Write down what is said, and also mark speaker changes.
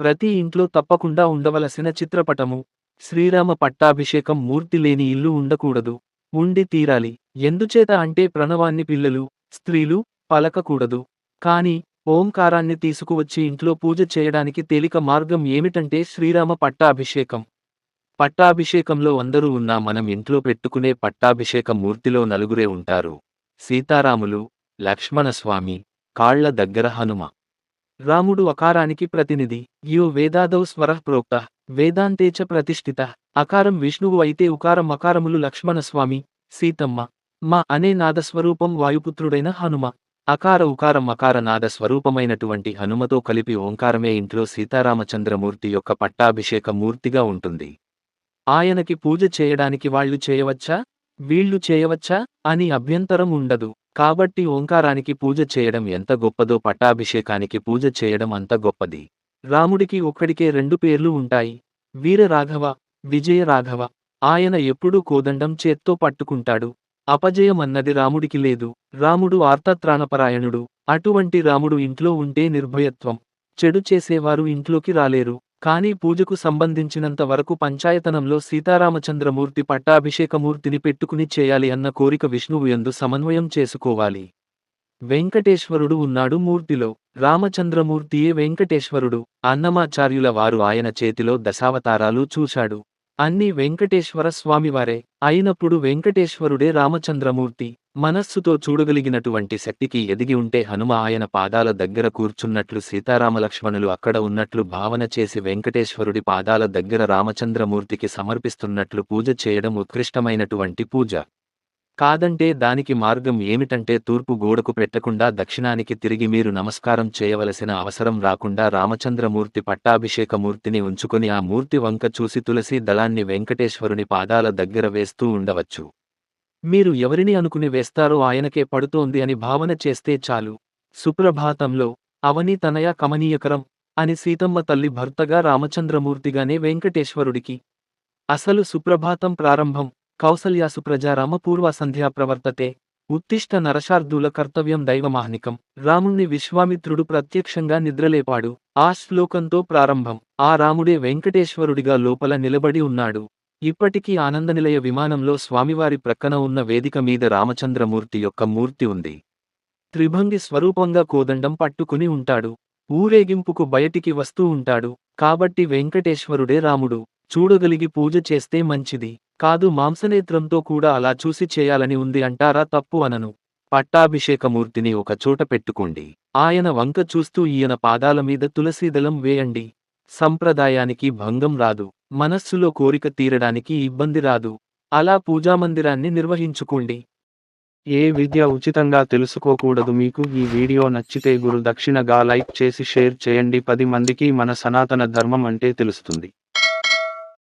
Speaker 1: ప్రతి ఇంట్లో తప్పకుండా ఉండవలసిన చిత్రపటము శ్రీరామ పట్టాభిషేకం మూర్తి లేని ఇల్లు ఉండకూడదు. ఉండి తీరాలి. ఎందుచేత అంటే ప్రణవాన్ని పిల్లలు స్త్రీలు పలకకూడదు. కాని ఓంకారాన్ని తీసుకువచ్చి ఇంట్లో పూజ చేయడానికి తేలిక మార్గం ఏమిటంటే శ్రీరామ పట్టాభిషేకం. పట్టాభిషేకంలో అందరూ ఉన్నా మనం ఇంట్లో పెట్టుకునే పట్టాభిషేక మూర్తిలో నలుగురే ఉంటారు. సీతారాములు లక్ష్మణస్వామి కాళ్ళ దగ్గర హనుమ. రాముడు అకారానికి ప్రతినిధి. యో వేదాదౌ స్వరః ప్రోక్త. వేదాంతేచ ప్రతిష్ఠిత. అకారం విష్ణువు అయితే ఉకారం అకారములు లక్ష్మణస్వామి సీతమ్మ. మా అనే నాదస్వరూపం వాయుపుత్రుడైన హనుమ. అకార ఉకారం అకార నాద స్వరూపమైనటువంటి హనుమతో కలిపి ఓంకారమే ఇంట్లో సీతారామచంద్రమూర్తి యొక్క పట్టాభిషేక మూర్తిగా ఉంటుంది. ఆయనకి పూజ చేయడానికి వాళ్ళు చేయవచ్చా? వీళ్ళు చేయవచ్చా? అని అభ్యంతరం ఉండదు. కాబట్టి ఓంకారానికి పూజ చేయడం ఎంత గొప్పదో పట్టాభిషేకానికి పూజ చేయడం అంత గొప్పది. రాముడికి ఒక్కడికే రెండు పేర్లు ఉంటాయి. వీర రాఘవ విజయ రాఘవ ఆయన ఎప్పుడూ కోదండం చేత్తో పట్టుకుంటాడు. అపజయమన్నది రాముడికి లేదు. రాముడు ఆర్తత్రాణపరాయణుడు. అటువంటి రాముడు ఇంట్లో ఉంటే నిర్భయత్వం. చెడు చేసేవారు ఇంట్లోకి రాలేరు. కానీ పూజకు సంబంధించినంత వరకు పంచాయతనంలో సీతారామచంద్రమూర్తి పట్టాభిషేకమూర్తిని పెట్టుకుని చేయాలి అన్న కోరిక విష్ణువు యందు సమన్వయం చేసుకోవాలి. వెంకటేశ్వరుడు ఉన్నాడు మూర్తిలో. రామచంద్రమూర్తియే వెంకటేశ్వరుడు. అన్నమాచార్యుల వారు ఆయన చేతిలో దశావతారాలు చూశాడు. అన్నీ వెంకటేశ్వర స్వామివారే. అయినప్పుడు వెంకటేశ్వరుడే రామచంద్రమూర్తి. మనస్సుతో చూడగలిగినటువంటి శక్తికి ఎదిగి ఉంటే హనుమ ఆయన పాదాల దగ్గర కూర్చున్నట్లు సీతారామలక్ష్మణులు అక్కడ ఉన్నట్లు భావన చేసి వెంకటేశ్వరుడి పాదాల దగ్గర రామచంద్రమూర్తికి సమర్పిస్తున్నట్లు పూజ చేయడం ఉత్కృష్టమైనటువంటి పూజ. కాదంటే దానికి మార్గం ఏమిటంటే తూర్పు గోడకు పెట్టకుండా దక్షిణానికి తిరిగి మీరు నమస్కారం చేయవలసిన అవసరం రాకుండా రామచంద్రమూర్తి పట్టాభిషేకమూర్తిని ఉంచుకొని ఆ మూర్తి వంక చూసి తులసి దళాన్ని వెంకటేశ్వరుని పాదాల దగ్గర వేస్తూ ఉండవచ్చు. మీరు ఎవరిని అనుకుని వేస్తారో ఆయనకే పడుతోంది అని భావన చేస్తే చాలు. సుప్రభాతంలో అవని తనయ కమనీయకరం అని సీతమ్మ తల్లి భర్తగా రామచంద్రమూర్తిగానే వెంకటేశ్వరుడికి. అసలు సుప్రభాతం ప్రారంభం కౌసల్యాసు ప్రజారామ పూర్వ సంధ్యా ప్రవర్తతే. ఉత్తిష్ట నరశార్దుల కర్తవ్యం దైవమాహ్నికం. రాముణ్ణి విశ్వామిత్రుడు ప్రత్యక్షంగా నిద్రలేపాడు. ఆ శ్లోకంతో ప్రారంభం. ఆ రాముడే వెంకటేశ్వరుడిగా లోపల నిలబడి ఉన్నాడు. ఇప్పటికీ ఆనందనిలయ విమానంలో స్వామివారి ప్రక్కన ఉన్న వేదిక మీద రామచంద్రమూర్తి యొక్క మూర్తి ఉంది. త్రిభంగి స్వరూపంగా కోదండం పట్టుకుని ఉంటాడు. ఊరేగింపుకు బయటికి వస్తూ ఉంటాడు. కాబట్టి వెంకటేశ్వరుడే రాముడు. చూడగలిగి పూజ చేస్తే మంచిది. కాదు మాంసనేత్రంతో కూడా అలా చూసి చేయాలని ఉంది అంటారా తప్పు అనను. పట్టాభిషేకమూర్తిని ఒక చోట పెట్టుకోండి. ఆయన వంక చూస్తూ ఈయన పాదాల మీద తులసీదళం వేయండి. సంప్రదాయానికి భంగం రాదు. మనస్సులో కోరిక తీరడానికి ఇబ్బంది రాదు. అలా పూజామందిరాన్ని నిర్వహించుకోండి.
Speaker 2: ఏ విద్య ఉచితంగా తెలుసుకోకూడదు మీకు ఈ వీడియో నచ్చితే గురు దక్షిణగా లైక్ చేసి షేర్ చేయండి. పది మందికి మన సనాతన ధర్మం అంటే తెలుస్తుంది.